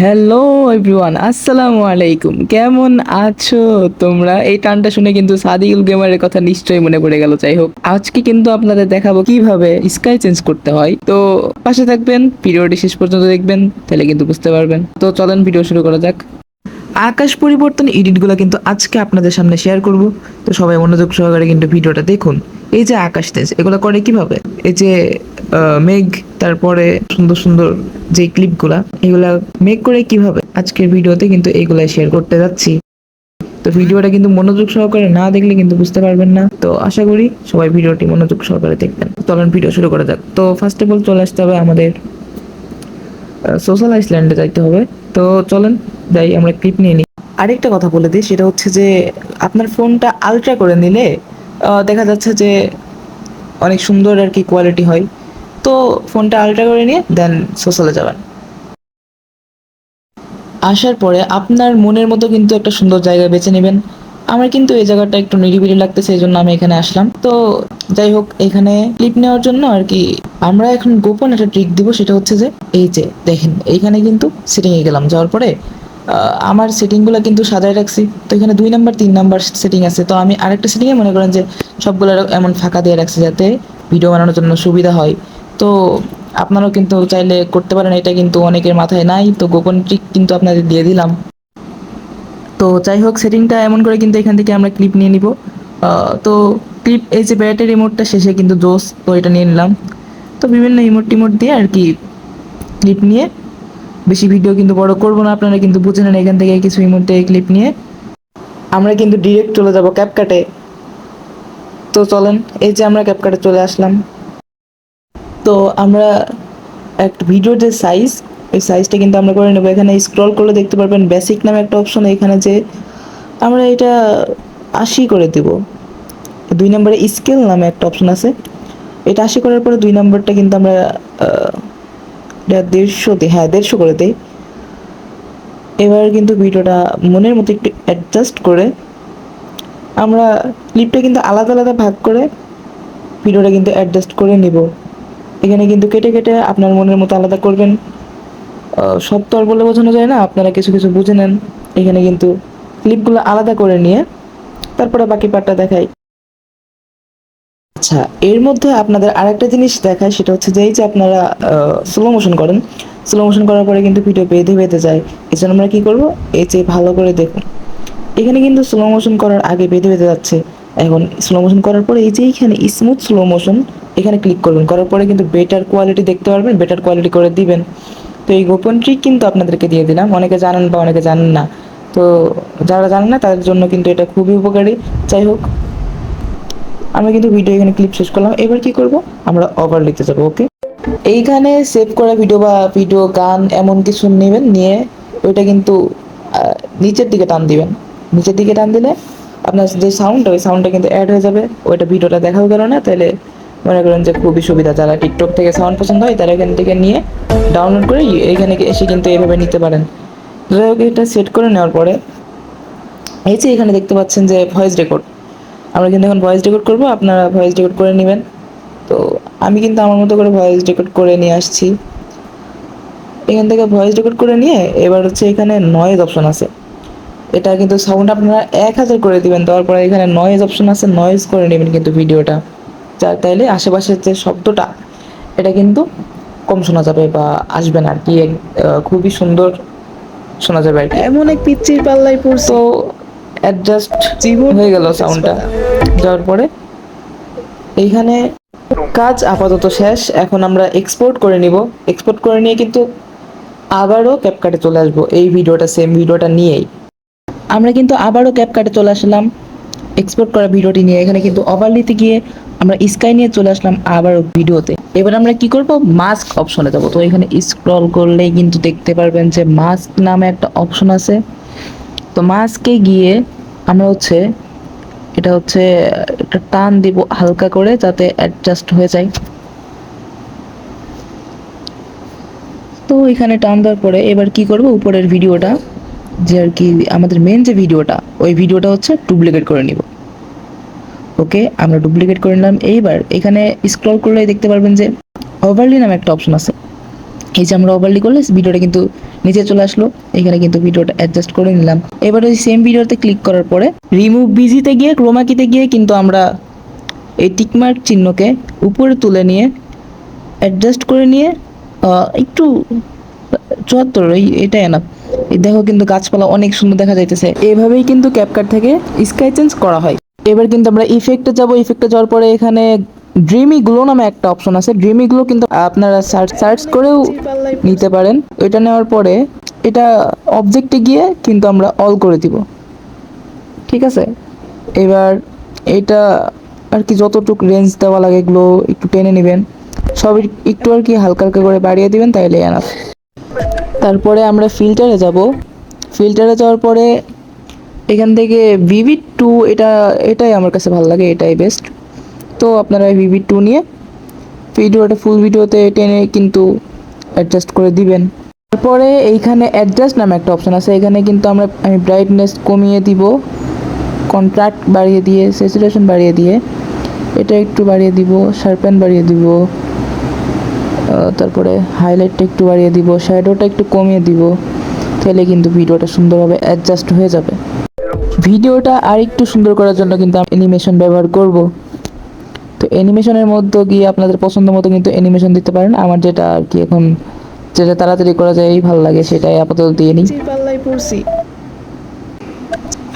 Hello everyone আসসালামু আলাইকুম কেমন আছো তোমরা? এই টানটা শুনে কিন্তু সাদিউল গেমারের কথা নিশ্চয়ই মনে পড়ে গেল। যাই হোক, আজকে কিন্তু আপনাদের দেখাবো কীভাবে স্কাই চেঞ্জ করতে হয়। তো পাশে থাকবেন, ভিডিওটি শেষ পর্যন্ত দেখবেন, তাহলে কিন্তু বুঝতে পারবেন। তো চলেন ভিডিও শুরু করা যাক। আকাশ পরিবর্তন এডিটগুলো কিন্তু আজকে আপনাদের সামনে শেয়ার করব। তো সবাই মনোযোগ সহকারে কিন্তু ভিডিওটা দেখুন। এই যে আকাশ তেজ এগুলো করে কীভাবে? এই যে মেঘ, তারপরে সুন্দর সুন্দর যে ক্লিপগুলা এগুলা মেঘ করে কীভাবে আজকের ভিডিওতে কিন্তু এইগুলা শেয়ার করতে যাচ্ছি। তো ভিডিওটা কিন্তু মনোযোগ সহকারে না দেখলে কিন্তু বুঝতে পারবেন না। তো আশা করি সবাই ভিডিওটি মনোযোগ সহকারে দেখবেন। চলেন ভিডিও শুরু করা যাক। তো ফার্স্ট অফ অল চলে আসতে হবে আমাদের সোশ্যাল আইসল্যান্ডে যাইতে হবে। তো চলেন যাই, আমরা ক্লিপ নিয়ে নিই। আরেকটা কথা বলে দিই, সেটা হচ্ছে যে আপনার ফোনটা আলট্রা করে নিলে দেখা যাচ্ছে যে অনেক সুন্দর আর কি কোয়ালিটি হয়। তো ফোনটা আলট্রা করে নিয়ে দেন সোশ্যালে যাবেন। আসার পরে আপনার মনের মতো কিন্তু একটা সুন্দর জায়গা বেছে নেবেন। আমার কিন্তু এই জায়গাটা একটু নিরিবিলি লাগতেছে, এই জন্য আমি এখানে আসলাম। তো যাই হোক, এখানে ক্লিপ নেওয়ার জন্য আর কি আমরা এখন গোপন একটা ট্রিক দিব, সেটা হচ্ছে যে, এই যে দেখেন, এইখানে কিন্তু সেটিংয়ে গেলাম। যাওয়ার পরে আমার সেটিংগুলো কিন্তু সাজায় রাখছি। তো এখানে দুই নাম্বার তিন নাম্বার সেটিং আছে। তো আমি আরেকটা সেটিংয়ে মনে করেন যে সবগুলো এমন ফাঁকা দিয়ে রাখছি যাতে ভিডিও বানানোর জন্য সুবিধা হয়। তো আপনারাও কিন্তু চাইলে করতে পারেন, এটা কিন্তু অনেকের মাথায় নাই। তো গোপন ট্রিক কিন্তু আপনাদের দিয়ে দিলাম। তো যাই হোক, সেটিংটা এমন করে কিন্তু এখান থেকে আমরা ক্লিপ নিয়ে নিব। তো ক্লিপ এই যে ব্যাটারি রিমোটটা শেষে কিন্তু জোস, তো এটা নিয়ে নিলাম। তো বিভিন্ন ইমোট টিমোট দিয়ে আর কি ক্লিপ নিয়ে। বেশি ভিডিও কিন্তু বড় করব না, আপনারা কিন্তু বুঝে নেন এখান থেকে কিছু ইমোট দিয়ে ক্লিপ নিয়ে। আমরা কিন্তু ডিরেক্ট চলে যাব ক্যাপকাটে তো চলেন, এই যে আমরা ক্যাপকাটে চলে আসলাম। তো আমরা একটা ভিডিওর যে সাইজ ওই সাইজটা কিন্তু আমরা করে নেব। এখানে স্ক্রল করলে দেখতে পারবেন বেসিক নামে একটা অপশন এখানে যে আমরা এটা আশি করে দেব। দুই নম্বরে স্কেল নামে একটা অপশন আছে। এটা আশি করার পরে দুই নম্বরটা কিন্তু আমরা এটা দেড়শো দিই হ্যাঁ দেড়শো করে দিই। এবার কিন্তু ভিডিওটা মনের মতো একটু অ্যাডজাস্ট করে আমরা ক্লিপটা কিন্তু আলাদা আলাদা ভাগ করে ভিডিওটা কিন্তু অ্যাডজাস্ট করে নিব। এখানে কিন্তু কেটে কেটে আপনার মনের মতো আলাদা করবেন। সব তো আর বলে বোঝানো যায় না, আপনারা কিছু কিছু বুঝে নেন। এখানে কিন্তু ক্লিপগুলো আলাদা করে নিয়ে তারপরে বাকি পার্টটা দেখাই। আচ্ছা এর মধ্যে আপনাদের আরেকটা জিনিস দেখায় সেটা হচ্ছে যে এই যে আপনারা স্লো মোশন করেন স্লো মোশন করার পরে কিন্তু ভিডিও বেঁধে বেঁধে যায়। এই জন্য আমরা কি করব? এই যে ভালো করে দেখুন। এখানে কিন্তু স্লো মোশন করার আগে বেঁধে বেঁধে যাচ্ছে। এখন স্লো মোশন করার পরে এই যে এইখানে স্মুথ স্লো মোশন এখানে ক্লিক করবেন। করার পরে কিন্তু বেটার কোয়ালিটি দেখতে পারবেন বেটার কোয়ালিটি করে দিবেন। তো এই গোপন ট্রিক কিন্তু আপনাদেরকে দিয়ে দিলাম। অনেকে জানেন বা অনেকে জানেন না। তো যারা জানেন না, তাদের জন্য কিন্তু এটা খুবই উপকারী। যাই হোক, আমরা কিন্তু ভিডিও এখানে ক্লিপ শেষ করলাম। এবার কি করব? আমরা ওভার লিখতে যাব ওকে এইখানে সেভ করা ভিডিও বা ভিডিও গান, এমন কিছু নেবেন, নিয়ে ওইটা কিন্তু নিচের দিকে টান দিবেন। নিচের দিকে টান দিলে আপনার যে সাউন্ড ওই সাউন্ডটা কিন্তু অ্যাড হয়ে যাবে। ওইটা ভিডিওটা দেখাও গেল না, তাহলে মনে করেন যে খুবই সুবিধা। যারা টিকটক থেকে সাউন্ড পছন্দ হয়, তারা এখান থেকে নিয়ে ডাউনলোড করে এখানে এসে কিন্তু এভাবে নিতে পারেন। যাই হোক, এটা সেট করে নেওয়ার পরে, এই যে এখানে দেখতে পাচ্ছেন যে ভয়েস রেকর্ড আমরা কিন্তু এখন ভয়েস রেকর্ড করব, আপনারা ভয়েস রেকর্ড করে নেবেন। তো আমি কিন্তু আমার মতো করে ভয়েস রেকর্ড করে নিয়ে আসছি। এখান থেকে ভয়েস রেকর্ড করে নিয়ে, এবার হচ্ছে এখানে নয়েজ অপশন আছে। এটা কিন্তু সাউন্ড আপনারা এক হাজার করে দিবেন। দেওয়ার পরে এখানে নয়েজ অপশন আছে নয়েজ করে নেবেন কিন্তু ভিডিওটা। যার তাইলে আশেপাশের যে শব্দটা এটা কিন্তু কম শোনা যাবে বা আসবে না আর কি খুবই সুন্দর শোনা যাবে আর কি এমন এক পিচ্চির পাল্লাই পড়ছো। অ্যাডজাস্ট হয়ে গেল সাউন্ডটা যাওয়ার পরে এইখানে কাজ আপাতত শেষ। এখন আমরা এক্সপোর্ট করে নিব। এক্সপোর্ট করে নিয়ে কিন্তু আবারও ক্যাপকাটে চলে আসব। এই ভিডিওটা সেম ভিডিওটা নিয়েই। আমরা কিন্তু আবারও ক্যাপকাটে চলে আসলাম। এক্সপোর্ট করা ভিডিওটি নিয়ে। এখানে কিন্তু ওভারলিতে গিয়ে আমরা স্কাই নিয়ে চলে আসলাম আবারও ভিডিওতে। এবার আমরা কি করব? মাস্ক অপশনে যাব। তো এখানে স্ক্রল করলেই কিন্তু দেখতে পারবেন যে মাস্ক নামে একটা অপশন আছে। তো মাস্কে গিয়ে আমরা হচ্ছে, এটা হচ্ছে, একটা টান দিব হালকা করে যাতে অ্যাডজাস্ট হয়ে যায়। তো এখানে টান দেওয়ার পরে এবার কি করব? উপরের ভিডিওটা যে আর কি আমাদের মেন যে ভিডিওটা, ওই ভিডিওটা হচ্ছে ডুপ্লিকেট করে নিব। ওকে আমরা ডুপ্লিকেট করে নিলাম। এইবার এখানে স্ক্রল করলে দেখতে পারবেন যে ওভারলি নামে একটা অপশন আছে। এই যে আমরা ওভারলি করলে ভিডিওটা কিন্তু নিচে চলে আসলো। এখানে কিন্তু ভিডিওটা অ্যাডজাস্ট করে নিলাম। এবার ওই সেম ভিডিওতে ক্লিক করার পরে রিমুভ বিজিতে গিয়ে ক্রোমাকিতে গিয়ে কিন্তু আমরা এই টিকমার্ক চিহ্নকে উপরে তুলে নিয়ে অ্যাডজাস্ট করে নিয়ে একটু চুয়াত্তর এই, এটাই এই দেখো কিন্তু গাছপালা অনেক সুন্দর দেখা যাইতেছে। এভাবেই কিন্তু ক্যাপকাট থেকে স্কাই চেঞ্জ করা হয়। এবার কিন্তু আমরা ইফেক্টে যাব। ইফেক্টে যাওয়ার পরে এখানে ড্রিমি গ্লো নামে একটা অপশন আছে। ড্রিমি গ্লো কিন্তু আপনারা সার্চ সার্চ করেও নিতে পারেন। এটা নেওয়ার পরে এটা অবজেক্টে গিয়ে কিন্তু আমরা অল করে দিব। ঠিক আছে? এবার এটা আর কি যতটুক রেঞ্জ দেওয়া লাগে এগুলো একটু টেনে নেবেন। সব একটু আর কি হালকা হালকা করে বাড়িয়ে দিবেন, তাইলে এনাফ তারপরে আমরা ফিল্টারে যাব। ফিল্টারে যাওয়ার পরে এখান থেকে ভিভি টু এটা, এটাই আমার কাছে ভালো লাগে, এটাই বেস্ট তো আপনারা ভিভি টু নিয়ে ভিডিওটা ফুল ভিডিওতে টেনে কিন্তু অ্যাডজাস্ট করে দিবেন। তারপরে এইখানে অ্যাডজাস্ট নামে একটা অপশন আছে, এখানে কিন্তু আমরা, আমি ব্রাইটনেস কমিয়ে দিব কন্ট্রাক্ট বাড়িয়ে দিয়ে স্যাচুরেশন বাড়িয়ে দিয়ে, এটা একটু বাড়িয়ে দিব শার্পেন বাড়িয়ে দিব। তারপরে হাইলাইটটা একটু বাড়িয়ে দিব শ্যাডোটা একটু কমিয়ে দিব, তাহলে কিন্তু ভিডিওটা সুন্দরভাবে অ্যাডজাস্ট হয়ে যাবে। ভিডিওটা আর একটু সুন্দর করার জন্য কিন্তু আমি অ্যানিমেশন ব্যবহার করব। তো অ্যানিমেশনের মধ্যে গিয়ে আপনাদের পছন্দ মতো কিন্তু অ্যানিমেশন দিতে পারেন। আমার যেটা আর কি এখন যেটা তাড়াতাড়ি করা যায়, ভালো লাগে সেটাই আপাতত দিয়ে নিই। পড়ছি।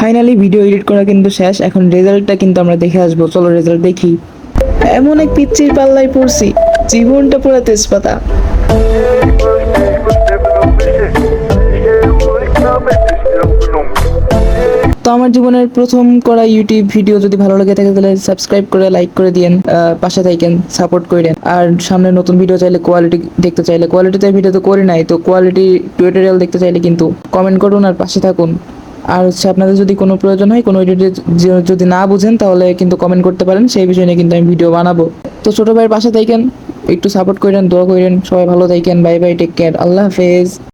ফাইনালি ভিডিও এডিট করা কিন্তু শেষ। এখন রেজাল্টটা কিন্তু আমরা দেখে আসব। চলো রেজাল্ট দেখি। এমন এক পিচ্চির পাল্লাই পড়ছি। জীবনটা পুরো তেজপাতা। তো আমার জীবনের প্রথম করা ইউটিউব ভিডিও যদি ভালো লাগে থাকে, তাহলে সাবস্ক্রাইব করে লাইক করে দিয়েন পাশে থাকেন সাপোর্ট করেন আর সামনে নতুন ভিডিও চাইলে কোয়ালিটি দেখতে চাইলে কোয়ালিটিতে ভিডিও তো করি নাই, তো কোয়ালিটি টিউটোরিয়াল দেখতে চাইলে কিন্তু কমেন্ট করুন আর পাশে থাকুন। আর হচ্ছে আপনাদের যদি কোনো প্রয়োজন হয়, কোনো যদি না বুঝেন, তাহলে কিন্তু কমেন্ট করতে পারেন, সেই বিষয় নিয়ে কিন্তু আমি ভিডিও বানাবো। তো ছোটো ভাইয়ের পাশে থাকেন একটু সাপোর্ট করেন দোয়া করেন সবাই ভালো থাকেন বাই বাই টেক কেয়ার আল্লাহ হাফেজ।